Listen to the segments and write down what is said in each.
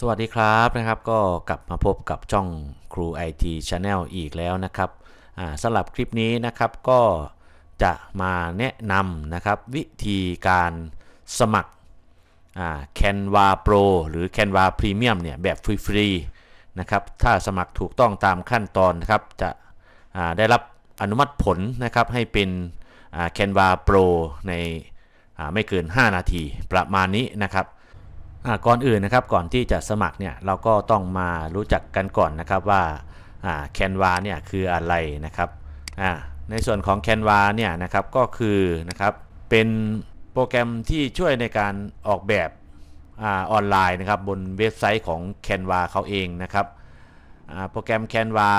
สวัสดีครับนะครับก็กลับมาพบกับช่องครู IT Channel อีกแล้วนะครับสำหรับคลิปนี้นะครับก็จะมาแนะนำนะครับวิธีการสมัคร Canva Pro หรือ Canva Premium เนี่ยแบบฟรีๆนะครับถ้าสมัครถูกต้องตามขั้นตอนนะครับจะได้รับอนุมัติผลนะครับให้เป็น Canva Pro ในไม่เกิน 5 นาทีประมาณนี้นะครับ ก่อนอื่นนะครับก่อนที่จะสมัครเนี่ยเราก็ต้องมารู้จักกันก่อนนะครับว่าแคนวาเนี่ยคืออะไรนะครับในส่วนของ Canva เนี่ยนะครับก็คือนะครับเป็นโปรแกรมที่ช่วยในการออกแบบอออนไลน์นะครับบนเว็บไซต์ของ Canva เขาเองนะครับโปรแกรม Canva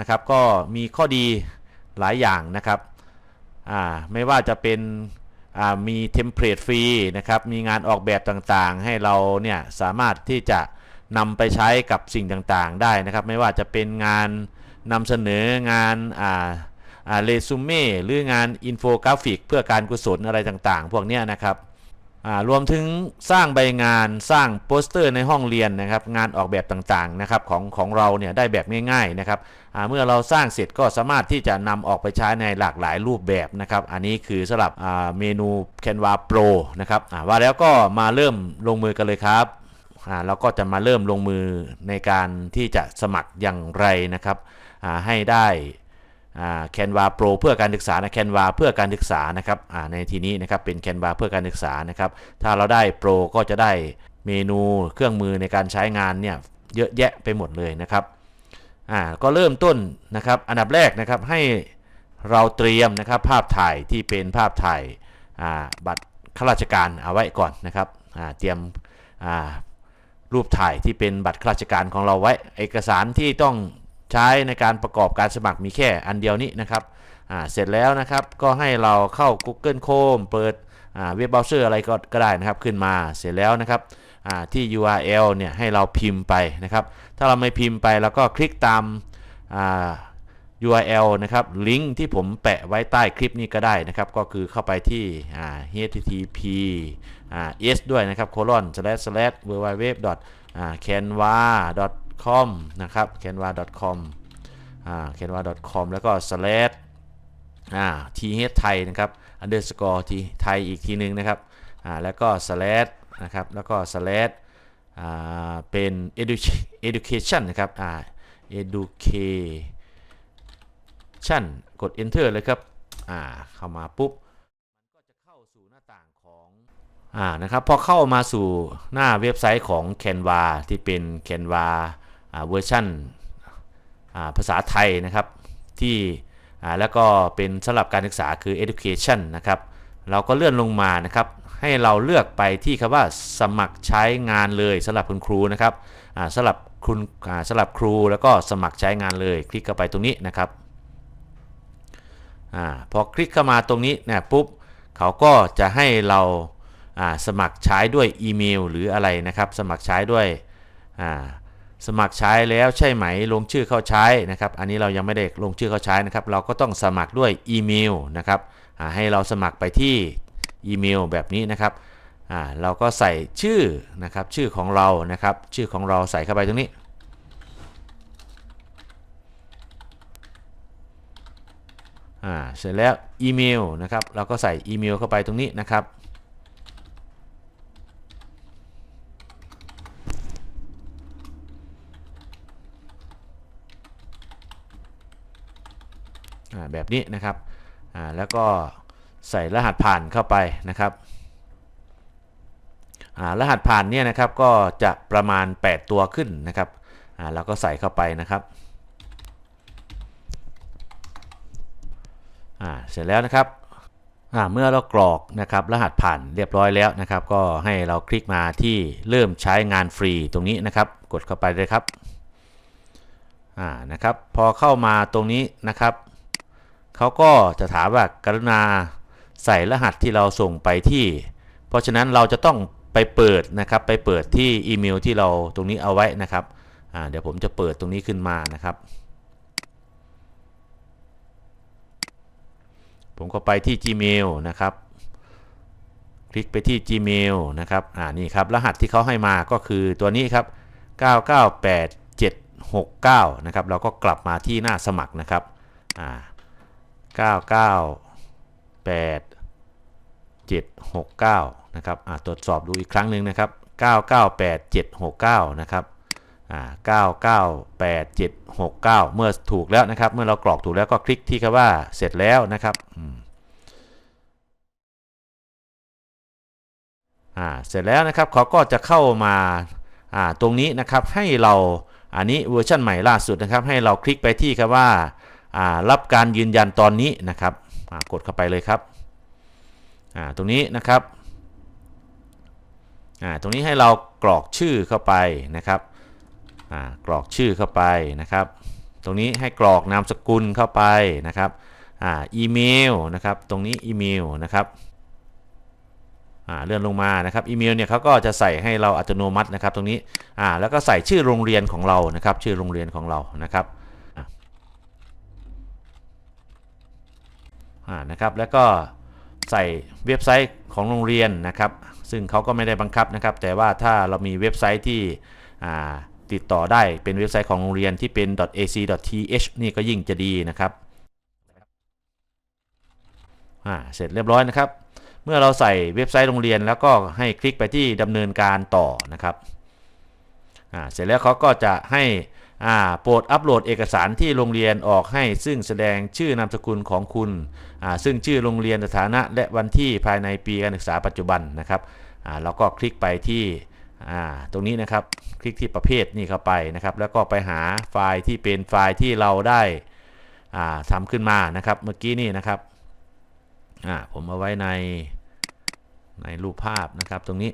นะครับก็มีข้อดีหลายอย่างนะครับไม่ว่าจะเป็น มีเทมเพลตฟรีนะครับ มีงานออกแบบต่างๆ ให้เราเนี่ยสามารถที่จะนำไปใช้กับสิ่งต่างๆ ได้นะครับ ไม่ว่าจะเป็นงานนำเสนองานอ่าอ่าเรซูเม่หรืองานอินโฟกราฟิกเพื่อการกุศลอะไรต่างๆ พวกนี้นะครับ รวมถึงสร้างใบงานสร้างโปสเตอร์ในห้องเรียนนะครับงานออกแบบต่างๆนะครับของของเราเนี่ยได้แบบง่ายๆนะครับเมื่อเราสร้างเสร็จก็สามารถที่จะนำออกไปใช้ในหลากหลายรูปแบบนะครับอันนี้คือสำหรับเมนู Canva Pro นะครับว่าแล้วก็มาเริ่มลงมือกันเลยครับเราก็จะมาเริ่มลงมือในการที่จะสมัครอย่างไรนะครับให้ได้ อ่า Canva Pro เพื่อการศึกษานะ Canva เพื่อการศึกษานะครับในทีนี้นะครับเป็น Canva เพื่อการศึกษานะครับถ้าเราได้ Pro ก็จะได้เมนูเครื่องมือในการใช้งานเนี่ยเยอะแยะไปหมดเลยนะครับอ่าก็เริ่มต้นนะครับอันดับแรกนะครับให้เราเตรียมนะครับภาพถ่ายที่เป็นภาพถ่ายอ่าบัตรข้าราชการเอาไว้ก่อนนะครับอ่าเตรียมอ่ารูปถ่ายที่เป็นบัตรข้าราชการของเราไว้ เอกสารที่ต้อง ใช้ในการประกอบการสมัครมีแค่อันเดียวนี้นะครับเสร็จแล้วนะครับก็ให้เราเข้า Google Chrome เปิดเว็บเบราว์เซอร์อะไรก็ก็ได้นะครับขึ้นมาเสร็จแล้วนะครับที่ URL เนี่ยให้เราพิมพ์ไปนะครับ ถ้าเราไม่พิมพ์ไปแล้วก็คลิกตาม URL นะครับลิงก์ที่ผมแปะไว้ใต้คลิปนี้ก็ได้นะครับ ก็คือเข้าไปที่ HTTPs ด้วยนะครับ colon slash slash www canva com นะครับ canva com อ่า canva com แล้วก็ slash อ่า th ไทยนะครับ underscore t ไทยอีกทีหนึงนะครับ อ่า แล้วก็ slash นะครับ แล้วก็ slash อ่า เป็น education นะครับ อ่า education กด enter เลยครับ อ่า เข้ามาปุ๊บ มันก็จะเข้าสู่หน้าต่างของอ่านะครับพอเข้ามาสู่หน้าเว็บไซต์ของ Canva ที่เป็น Canva เวอร์ชันอ่าภาษาไทยนะครับที่แล้วก็เป็นสำหรับการศึกษาคือ education นะครับเราก็เลื่อนลงมานะครับให้เราเลือกไปที่คำว่าสมัครใช้งานเลยสำหรับคุณครูนะครับสำหรับคุณสำหรับครูแล้วก็สมัครใช้งานเลย คลิกเข้าไปตรงนี้นะครับอพอคลิกเข้ามาตรงนี้เนี่ยปุ๊บเขาก็จะให้เราสมัครใช้ด้วยอีเมล หรืออะไรนะครับ สมัครใช้ด้วยอ สมัครใช้แล้วใช่ไหมลงชื่อเข้าใช้นะครับ อันนี้เรายังไม่ได้ลงชื่อเข้าใช้นะครับ เราก็ต้องสมัครด้วยอีเมลนะครับให้เราสมัครไปที่อีเมลแบบนี้นะครับเราก็ใส่ชื่อนะครับชื่อของเรานะครับ ชื่อของเราใส่เข้าไปตรงนี้อ่าเสร็จแล้วอีเมลนะครับ เราก็ใส่อีเมลเข้าไปตรงนี้นะครับ แบบนี้นะครับอ่าแล้วก็ใส่รหัสผ่านเข้าไปนะครับอ่ารหัสผ่านเนี่ยนะครับก็จะประมาณ 8 ตัวขึ้นนะครับอ่าเราก็ใส่เข้าไปนะครับอ่าเสร็จแล้วนะครับอ่าเมื่อเรากรอกนะครับรหัสผ่านเรียบร้อยแล้วนะครับ ก็ให้เราคลิกมาที่เริ่มใช้งานฟรีตรงนี้นะครับ กดเข้าไปเลยครับอ่านะครับ พอเข้ามาตรงนี้นะครับ เขาก็จะถามว่ากรุณาใส่รหัสที่เราส่งไปที่ เพราะฉะนั้นเราจะต้องไปเปิดนะครับ ไปเปิดที่อีเมลที่เราตรงนี้เอาไว้นะครับเดี๋ยวผมจะเปิดตรงนี้ขึ้นมานะครับ ผมก็ไปที่ Gmail นะครับ คลิกไปที่ Gmail นะครับอ่านี่ครับรหัสที่เขาให้มาก็คือตัวนี้ครับ 998769 นะครับ เราก็กลับมาที่หน้าสมัครนะครับอ่า 998 769นะครับตรวจสอบดูอีกครั้งหนึ่งนะครับ998 769นะครับ998 769 เมื่อถูกแล้วนะครับ เมื่อเรากรอกถูกแล้วก็คลิกที่คำว่าเสร็จแล้วนะครับอ่าเสร็จแล้วนะครับเขาก็จะเข้ามาอ่าตรงนี้นะครับให้เราอันนี้เวอร์ชันใหม่ล่าสุดนะครับ ให้เราคลิกไปที่คำว่า รับการยืนยันตอนนี้นะครับกดเข้าไปเลยครับตรงนี้นะครับตรงนี้ให้เรากรอกชื่อเข้าไปนะครับกรอกชื่อเข้าไปนะครับ ตรงนี้ให้กรอกนามสกุลเข้าไปนะครับอีเมลนะครับตรงนี้อีเมลนะครับเลื่อนลงมานะครับอีเมลเนี่ยเขาก็จะใส่ให้เราอัตโนมัตินะครับ ตรงนี้แล้วก็ใส่ชื่อโรงเรียนของเรานะครับ ชื่อโรงเรียนของเรานะครับอ่าอ่า นะครับแล้วก็ใส่เว็บไซต์ของโรงเรียนนะครับ ซึ่งเขาก็ไม่ได้บังคับนะครับ แต่ว่าถ้าเรามีเว็บไซต์ที่ติดต่อได้เป็นเว็บไซต์ของโรงเรียนที่เป็น .ac.th นี่ก็ยิ่งจะดีนะครับอ่าเสร็จเรียบร้อยนะครับ เมื่อเราใส่เว็บไซต์โรงเรียนแล้วก็ให้คลิกไปที่ดำเนินการต่อนะครับอ่าเสร็จแล้วเขาก็จะให้ โปรดอัปโหลดเอกสารที่โรงเรียนออกให้ ซึ่งแสดงชื่อนามสกุลของคุณ ซึ่งชื่อโรงเรียนสถานะและวันที่ภายในปีการศึกษาปัจจุบันนะครับอ่าเราก็คลิกไปที่ตรงนี้นะครับ คลิกที่ประเภทนี่เข้าไปนะครับ แล้วก็ไปหาไฟล์ที่เป็นไฟล์ที่เราได้อ่าทำขึ้นมานะครับ เมื่อกี้นี่นะครับผมเอาไว้ในในรูปภาพนะครับตรงนี้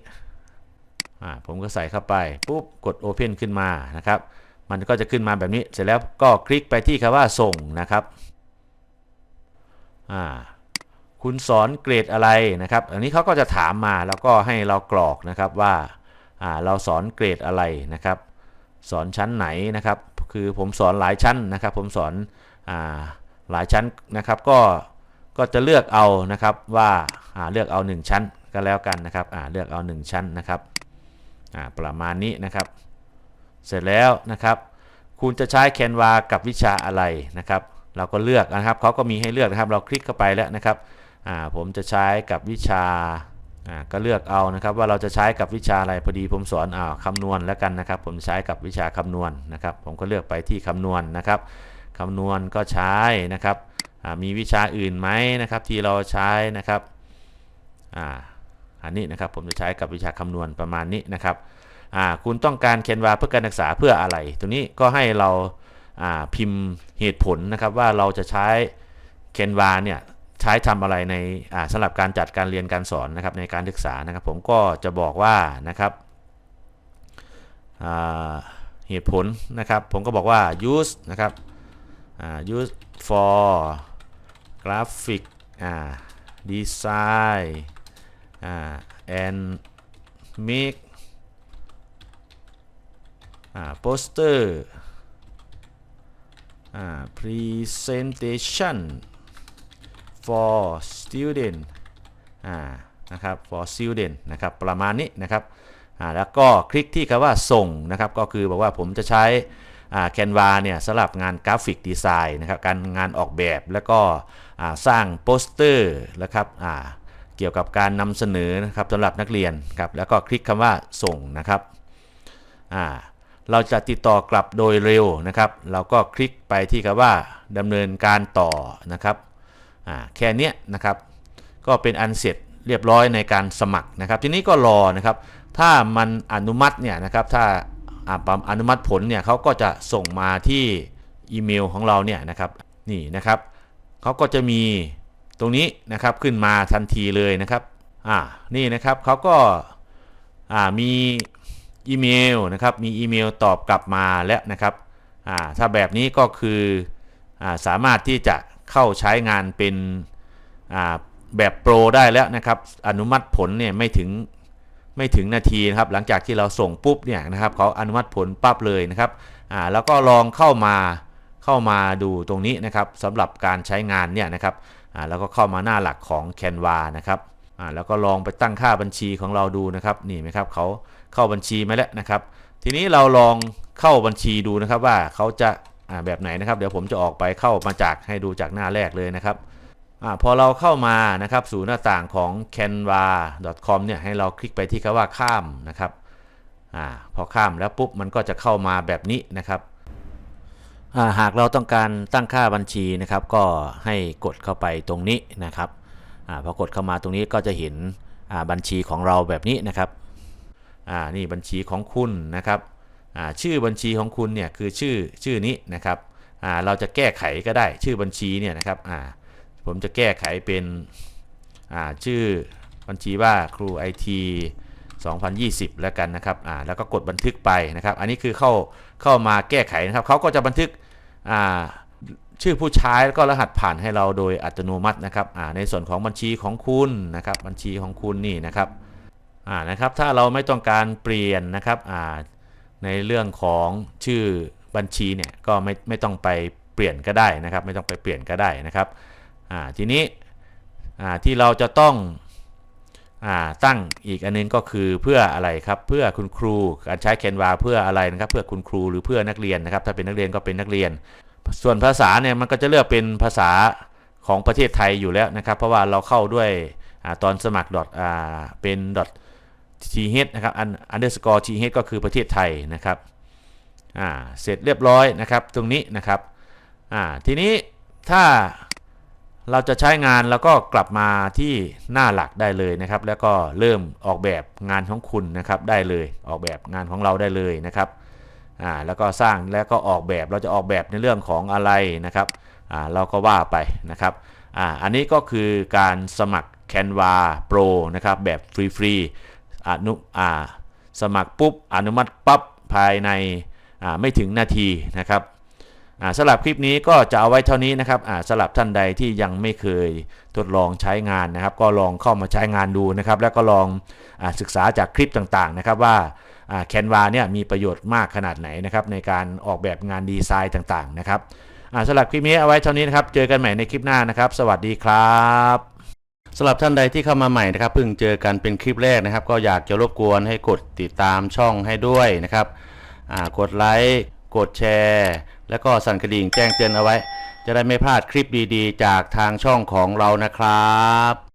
ผมก็ใส่เข้าไปปุ๊บกด Open ขึ้นมานะครับ มันก็จะขึ้นมาแบบนี้เสร็จแล้วก็คลิกไปที่คำว่าส่งนะครับอ่าคุณสอนเกรดอะไรนะครับ อันนี้เขาก็จะถามมาแล้วก็ให้เรากรอกนะครับว่าอ่าเราสอนเกรดอะไรนะครับ สอนชั้นไหนนะครับ คือผมสอนหลายชั้นนะครับ ผมสอนอ่าหลายชั้นนะครับ ก็ก็จะเลือกเอานะครับว่าอ่าเลือกเอา 1 ชั้นก็แล้วกันนะครับอ่าเลือกเอา 1 ชั้นนะครับอ่าประมาณนี้นะครับ เสร็จแล้วนะครับ คุณจะใช้แคนวากับวิชาอะไรนะครับ เราก็เลือกนะครับเขาก็มีให้เลือกนะครับ เราคลิกเข้าไปแล้วนะครับผมจะใช้กับวิชาก็เลือกเอานะครับ ว่าเราจะใช้กับวิชาอะไรพอดีผมสอนอ่าคำนวณแล้วกันนะครับ ผมใช้กับวิชาคำนวณนะครับ ผมก็เลือกไปที่คำนวณนะครับคำนวณก็ใช้นะครับมีวิชาอื่นไหมนะครับ ที่เราใช้นะครับออันนี้นะครับผมจะใช้กับวิชาคำนวณประมาณนี้นะครับ อ่าคุณต้องการแคนวาเพื่อการศึกษาเพื่ออะไรตัวนี้ก็ให้เราอ่าพิมพ์เหตุผลนะครับว่าเราจะใช้แคนวาเนี่ยใช้ทำอะไรในอ่าสำหรับการจัดการเรียนการสอนนะครับในการศึกษานะครับผมก็จะบอกว่านะครับอ่าเหตุผลนะครับ ผมก็บอกว่า use นะครับ use for graphic design and make อ่าโปสเตอร์อ่า presentation for student อ่านะครับ for student นะครับประมาณนี้นะครับอ่าแล้วก็คลิกที่คำว่าส่งนะครับก็คือบอกว่าผมจะใช้อ่า Canva เนี่ยสำหรับงานกราฟิกดีไซน์นะครับการงานออกแบบแล้วก็อ่าสร้างโปสเตอร์นะครับอ่าเกี่ยวกับการนำเสนอนะครับสำหรับนักเรียนครับแล้วก็คลิกคำว่าส่งนะครับอ่า เราจะติดต่อกลับโดยเร็วนะครับ เราก็คลิกไปที่คำว่าดำเนินการต่อนะครับแค่นี้นะครับ ก็เป็นอันเสร็จเรียบร้อยในการสมัครนะครับ ทีนี้ก็รอนะครับ ถ้ามันอนุมัติเนี่ยนะครับ ถ้าอ่าปั๊มอนุมัติผลเนี่ยเขาก็จะส่งมาที่อีเมลของเราเนี่ยนะครับนี่นะครับเขาก็จะมีตรงนี้นะครับขึ้นมาทันทีเลยนะครับอ่านี่นะครับเขาก็อ่ามี อีเมลนะครับมีอีเมลตอบกลับมาแล้วนะครับถ้าแบบนี้ก็คืออสามารถที่จะเข้าใช้งานเป็นแบบโปรได้แล้วนะครับ อนุมัติผลเนี่ยไม่ถึงไม่ถึงนาทีนะครับ หลังจากที่เราส่งปุ๊บเนี่ยนะครับเขาอนุมัติผลปั๊บเลยนะครับอ่าแล้วก็ลองเข้ามาเข้ามาดูตรงนี้นะครับสำหรับการใช้งานเนี่ยนะครับอ่าแล้วก็เข้ามาหน้าหลักของ Canva นะครับอ่าแล้วก็ลองไปตั้งค่าบัญชีของเราดูนะครับนี่ไหมครับเขา เข้าบัญชีมาแล้วนะครับ ทีนี้เราลองเข้าบัญชีดูนะครับว่าเขาจะแบบไหนนะครับ เดี๋ยวผมจะออกไปเข้ามาจากให้ดูจากหน้าแรกเลยนะครับอพอเราเข้ามานะครับสู่หน้าต่างของ canva.com เนี่ยให้เราคลิกไปที่คำว่าข้ามนะครับอพอข้ามแล้วปุ๊บมันก็จะเข้ามาแบบนี้นะครับาหากเราต้องการตั้งค่าบัญชีนะครับ ก็ให้กดเข้าไปตรงนี้นะครับอพอกดเข้ามาตรงนี้ก็จะเห็นบัญชีของเราแบบนี้นะครับ อ่านี่บัญชีของคุณนะครับอ่าชื่อบัญชีของคุณเนี่ยคือชื่อชื่อนี้นะครับอ่าเราจะแก้ไขก็ได้ชื่อบัญชีเนี่ยนะครับอ่าผมจะแก้ไขเป็นอ่าชื่อบัญชีว่าครูไอที2020 แล้วกันนะครับอ่าแล้วก็กดบันทึกไปนะครับ อันนี้คือเข้าเข้ามาแก้ไขนะครับเขาก็จะบันทึกอ่าชื่อผู้ใช้แล้วก็รหัสผ่านให้เราโดยอัตโนมัตินะครับอ่าในส่วนของบัญชีของคุณนะครับ บัญชีของคุณนี่นะครับ อ่านะครับถ้าเราไม่ต้องการเปลี่ยนนะครับอ่าในเรื่องของชื่อบัญชีเนี่ยก็ไม่ไม่ต้องไปเปลี่ยนก็ได้นะครับ ไม่ต้องไปเปลี่ยนก็ได้นะครับอ่าทีนี้อ่าที่เราจะต้องอ่าตั้งอีกอันนึงก็คือเพื่ออะไรครับเพื่อคุณครูการใช้แคนวาเพื่ออะไรนะครับ เพื่อคุณครูหรือเพื่อนักเรียนนะครับ ถ้าเป็นนักเรียนก็เป็นนักเรียน ส่วนภาษาเนี่ยมันก็จะเลือกเป็นภาษาของประเทศไทยอยู่แล้วนะครับ เพราะว่าเราเข้าด้วยอตอนสมัครดอทอ่าเป็นดอท th นะครับอัน underscore th ก็คือประเทศไทยนะครับอ่าเสร็จเรียบร้อยนะครับตรงนี้นะครับอ่าทีนี้ถ้าเราจะใช้งานแล้วก็กลับมาที่หน้าหลักได้เลยนะครับ แล้วก็เริ่มออกแบบงานของคุณนะครับได้เลยออกแบบงานของเราได้เลยนะครับอ่าแล้วก็สร้างแล้วก็ออกแบบเราจะออกแบบในเรื่องของอะไรนะครับอ่าเราก็ว่าไปนะครับอ่าอันนี้ก็คือการสมัคร Canva Pro นะครับแบบฟรีๆ อนุอ่าสมัครปุ๊บ อนุมัติปั๊บภายในอ่าไม่ถึงนาทีนะครับอ่าสำหรับคลิปนี้ก็จะเอาไว้เท่านี้นะครับอ่าสำหรับท่านใดที่ยังไม่เคยทดลองใช้งานนะครับ ก็ลองเข้ามาใช้งานดูนะครับ แล้วก็ลองอาศึกษาจากคลิปต่างๆนะครับว่าแคนวาเนี่ยมีประโยชน์มากขนาดไหนนะครับในการออกแบบงานดีไซน์ต่างๆนะครับอ่าสำหรับคลิปนี้เอาไว้เท่านี้นะครับ เจอกันใหม่ในคลิปหน้านะครับ สวัสดีครับ สำหรับท่านใดที่เข้ามาใหม่นะครับเพิ่งเจอกันเป็นคลิปแรกนะครับ ก็อยากจะรบกวนให้กดติดตามช่องให้ด้วยนะครับกดไลค์กดแชร์ แล้วก็สั่นกระดิ่งแจ้งเตือนเอาไว้ จะได้ไม่พลาดคลิปดีๆ จากทางช่องของเรานะครับ